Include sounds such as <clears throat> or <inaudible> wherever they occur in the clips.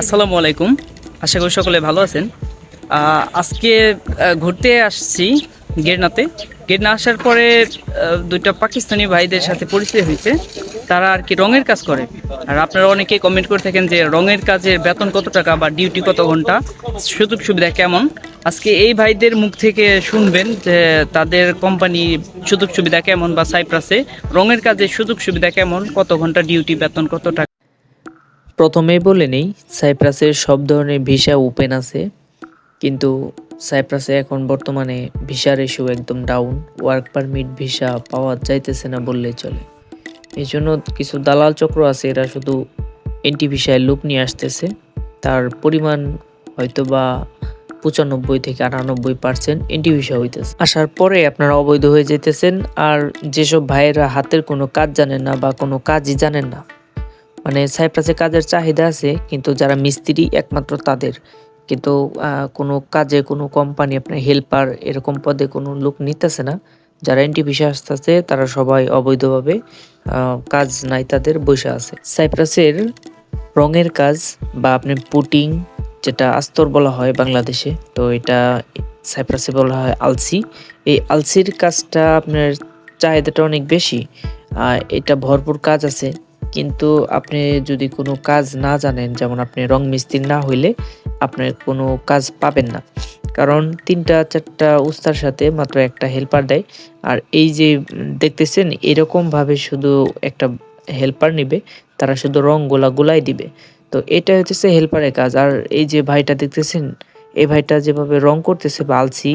আসসালামু আলাইকুম। আশা করি সকলে ভালো আছেন। আজকে ঘুরতে আসছি গেরনাতে। গেরনা আসার পরে দুইটা পাকিস্তানি ভাইদের সাথে পরিচয় হয়েছে। তারা আর কি রঙের কাজ করে। আর আপনারা অনেকে কমেন্ট করে থাকেন যে রঙের কাজের বেতন কত টাকা বা ডিউটি কত ঘণ্টা? সুযোগ সুবিধা কেমন? আজকে এই ভাইদের মুখ থেকে শুনবেন যে তাদের কোম্পানি সুযোগ সুবিধা কেমন বা সাইপ্রাসে রঙের কাজের সুযোগ সুবিধা কেমন? কত ঘণ্টা ডিউটি বেতন, কত টাকা? প্রথমেই বলে নেই, সাইপ্রাসের সব ধরনের ভিসা ওপেন আছে, কিন্তু সাইপ্রাসে এখন বর্তমানে ভিসার ইস্যু একদম ডাউন ওয়ার্ক পারমিট ভিসা পাওয়া যাইতেছে না বললেই চলে। এই জন্য কিছু দালাল চক্র আছে, এরা শুধু এন্টি ভিসায় লুক নিয়ে আসতেছে, তার পরিমাণ হয়তো বা পঁচানব্বই থেকে আটানব্বই পার্সেন্ট এন্টি ভিসা হইতেছে। আসার পরে আপনারা অবৈধ হয়ে যেতেছেন আর যেসব ভাইয়েরা হাতের কোনো কাজ জানেন না বা কোনো কাজই জানেন না মানে সাইপ্রাসে কাজের চাহিদা আছে, কিন্তু যারা মিস্ত্রি একমাত্র তাদের। কিন্তু কোনো কাজে কোনো কোম্পানি আপনার হেল্পার এরকম পদে কোনো লোক নিতেছে না। যারা এনটি ভিসা আসতেছে, তারা সবাই অবৈধভাবে কাজ নাই তাদের বসে আছে। সাইপ্রাসের রঙের কাজ বা আপনি পুটিং, যেটা আস্তর বলা হয় বাংলাদেশে, তো এটা সাইপ্রাসে বলা হয় আলসি। এই আলসির কাজটা আপনার চাহিদাটা অনেক বেশি এটা ভরপুর কাজ আছে। কিন্তু আপনি যদি কোনো কাজ না জানেন, যেমন আপনি রং মিস্ত্রি না হইলে আপনার কোনো কাজ পাবেন না। কারণ তিনটা, চারটা উস্তার সাথে মাত্র একটা হেল্পার দেয়। আর এই যে দেখতেছেন, এরকমভাবে শুধু একটা হেল্পার নিবে, তারা শুধু রং গোলা গোলাই দিবে। তো এটা হচ্ছে হেল্পারের কাজ। আর এই যে ভাইটা দেখতেছেন, এই ভাইটা যেভাবে রং করতেছে বা আলসি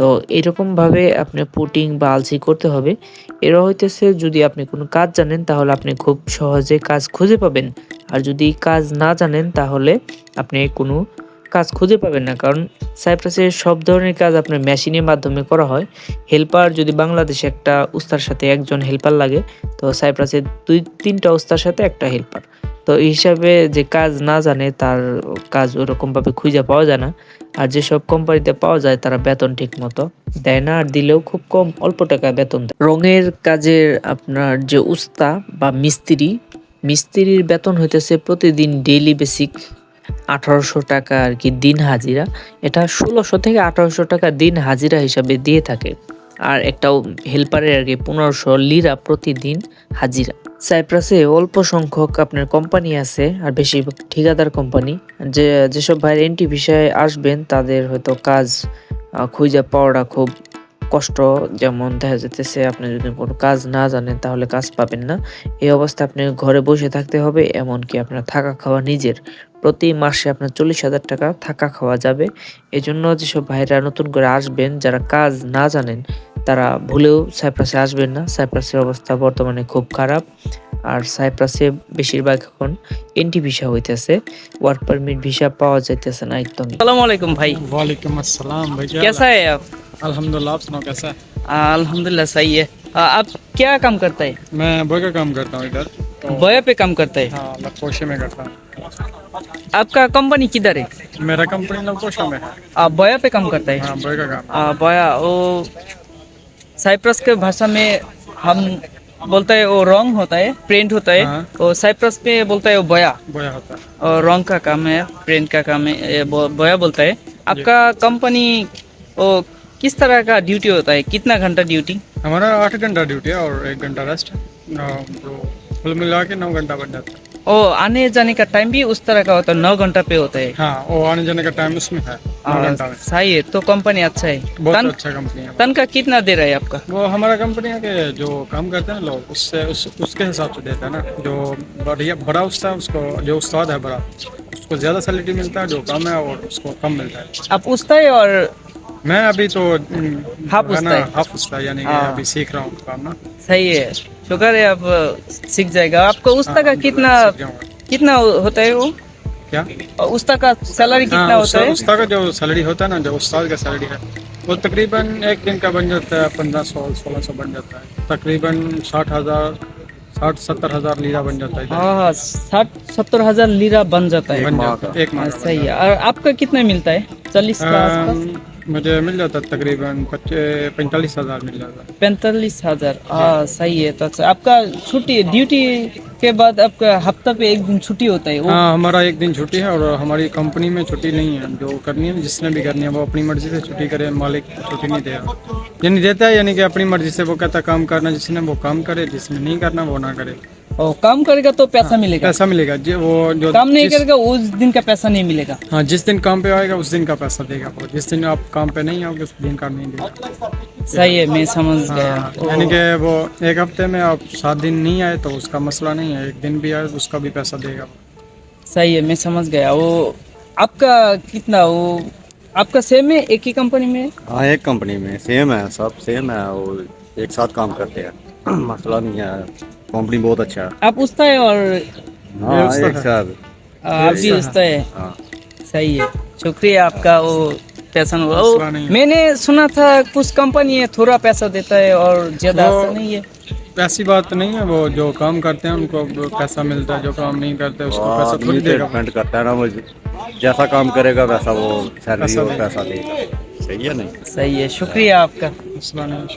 তো এরকম ভাবে আপনি পুটিং বা আলসি করতে হবে। এরা হইতেছে যদি আপনি কোনো কাজ জানেন, তাহলে আপনি খুব সহজে কাজ খুঁজে পাবেন। আর যদি কাজ না জানেন, তাহলে আপনি কোনো কাজ খুঁজে পাবেন না। কারণ সাইপ্রাসের সব ধরনের কাজ আপনার মেশিনের মাধ্যমে করা হয়। হেল্পার যদি বাংলাদেশে একটা উস্তার সাথে একজন হেল্পার লাগে, তো সাইপ্রাসে দুই, তিনটা উস্তার সাথে একটা হেল্পার। তো এই হিসাবে যে কাজ না জানে, তার কাজ ওরকমভাবে খুঁজে পাওয়া যায় না। আর যেসব কোম্পানিতে পাওয়া যায়, তারা বেতন ঠিক মতো দেয় না আর দিলেও খুব কম, অল্প টাকা বেতন দেয়। রঙের কাজের আপনার যে উস্তা বা মিস্ত্রি, মিস্ত্রির বেতন হইতেছে প্রতিদিন ডেইলি বেসিক আঠারোশো টাকা আর কি দিন হাজিরা। এটা ষোলোশো থেকে আঠারোশো টাকা দিন হাজিরা হিসাবে দিয়ে থাকে। আর একটাও হেল্পারের কি পনেরোশো লিরা প্রতিদিন হাজিরা। সাইপ্রাসে অল্প সংখ্যক আপনার কোম্পানি আছে, আর বেশিরভাগ ঠিকাদার কোম্পানি যে, যেসব ভাইয়ের এন্ট্রি বিষয়ে আসবেন, তাদের হয়তো কাজ খুঁজে পাওয়াটা খুব কষ্ট যেমন দেখা যেতেছে আপনি যদি কোনো কাজ না জানেন তাহলে কাজ পাবেন না। এই অবস্থা আপনি ঘরে বসে থাকতে হবে এমনকি আপনার থাকা খাওয়া নিজের। প্রতি মাসে আপনার চল্লিশ হাজার টাকা থাকা খাওয়া যাবে। এই জন্য যেসব ভাইরা নতুন করে আসবেন যারা কাজ না জানেন তারা ভুলেও সাইপ্রাসে আসবেন না। সাইপ্রাসের অবস্থা বর্তমানে খুব খারাপ। আর সাইপ্রাসে বেশিরভাগ এখন এন্টি ভিসা হইতেছে। ওয়ার্ক পারমিট ভিসা পাওয়া যাইতেছে না একদম আসসালামু আলাইকুম ভাই। ওয়ালাইকুম আসসালাম ভাই কেসা আপনি अल्हम्दुलिल्लाह आप सुनाओ कैसा है? अल्हम्दुलिल्लाह सही है। आ, आप क्या काम करता है? मैं बॉय का काम करता हूँ इधर। तो बोया पे काम करता है? हाँ में करता हूँ। आपका कंपनी किधर है? मेरा कंपनी में है। आप बोया पे काम करता है? हाँ बॉय का। काम आ, बोया वो साइप्रस के भाषा में हम बोलता है वो रंग होता है प्रिंट होता है। हाँ। वो साइप्रस में बोलता है वो बोया बोया होता है। और रंग का काम है प्रिंट का काम है बोया बोलता है। आपका कंपनी वो किस तरह का ड्यूटी होता है? कितना घंटा ड्यूटी हमारा आठ घंटा ड्यूटी है और एक घंटा रेस्ट कुल मिला के नौ घंटा बन जाता है। ओ आने जाने का टाइम भी उस तरह का होता है? नौ घंटा पे होता है? हाँ वो आने जाने का टाइम उसमें है। आ, सही है तो कंपनी अच्छा है। बहुत तन, अच्छा कंपनी है। तन का कितना दे रहा है आपका? वो हमारा कंपनी है कि जो काम करते हैं लोग उससे उस, उसके हिसाब से देता है ना। जो बढ़िया बड़ा उस्ता है उसको जो उस्ताद है बड़ा उसको ज़्यादा सैलरी मिलता है जो कम है और उसको कम मिलता है। आप उस्ता है और मैं अभी तो हम्म, हाफ़ है है। है, यानी हाँ। अभी सीख रहा हूँ काम ना। सही है। शुक्र है आप अ, सीख जाएगा। आपको उस्ता का हाँ, कितना कितना होता है वो? क्या? उस्ता का सैलरी कितना हाँ, होता उस्ता- है? उस्ता का जो सैलरी होता है ना जो उस्ताद का सैलरी है वो तकरीबन एक दिन का बन जाता है पंद्रह सौ सोलह सौ बन जाता है। तकरीबन साठ हज़ार साठ सत्तर हज़ार लीरा बन जाता है हाँ हाँ साठ सत्तर हज़ार लीरा बन जाता है। है एक हाँ, माह सही है। और आपका कितना मिलता है? चालीस के मुझे मिल जाता तकरीबन पैंतालीस हज़ार मिल जाता पैंतालीस हज़ार? हाँ सही है तो अच्छा। आपका छुट्टी ड्यूटी के बाद आपका हफ़्ता पे एक दिन छुट्टी होता है वो? हाँ हमारा एक दिन छुट्टी है और हमारी कंपनी में छुट्टी नहीं है। जो करनी है जिसने भी करनी है वो अपनी मर्ज़ी से छुट्टी करे मालिक छुट्टी नहीं देगा यानी देता है यानी कि अपनी मर्ज़ी से वो कहता काम करना जिसने वो काम करे जिसने नहीं करना वो ना करे। ओ, काम करेगा तो पैसा हाँ, मिलेगा। पैसा मिलेगा। जी वो जो काम नहीं जिस- करेगा उस दिन का पैसा नहीं मिलेगा। हाँ जिस दिन काम पे आएगा उस दिन का पैसा देगा वो। जिस दिन आप काम पे नहीं आओगे उस दिन का नहीं देगा। सही है मैं समझ गया। हाँ, ओ, यानी कि वो एक हफ़्ते में आप सात दिन नहीं आए तो उसका मसला नहीं है। एक दिन भी आए उसका भी पैसा देगा सही है मैं समझ गया। वो आपका कितना वो आपका सेम है एक ही कंपनी में? हाँ एक कंपनी में। सेम है सब सेम है और एक साथ काम करते हैं। <clears throat> मसला नहीं है। कंपनी बहुत अच्छा है। आप उसता है और हाँ एक है। साथ आप भी उसता है। हाँ। सही है। शुक्रिया आपका वो पैसा वो नहीं है। मैंने सुना था कुछ कंपनी है थोड़ा पैसा देता है और ज़्यादा नहीं है। ऐसी बात नहीं है वो जो काम करते हैं उनको पैसा मिलता है जो काम नहीं करते उसको वो पैसा थोड़ी देगा। डिपेंड करता है ना वो जैसा काम करेगा वैसा वो सैलरी पैसा और देगा। पैसा देगा। सही है नहीं? सही है। शुक्रिया आपका। है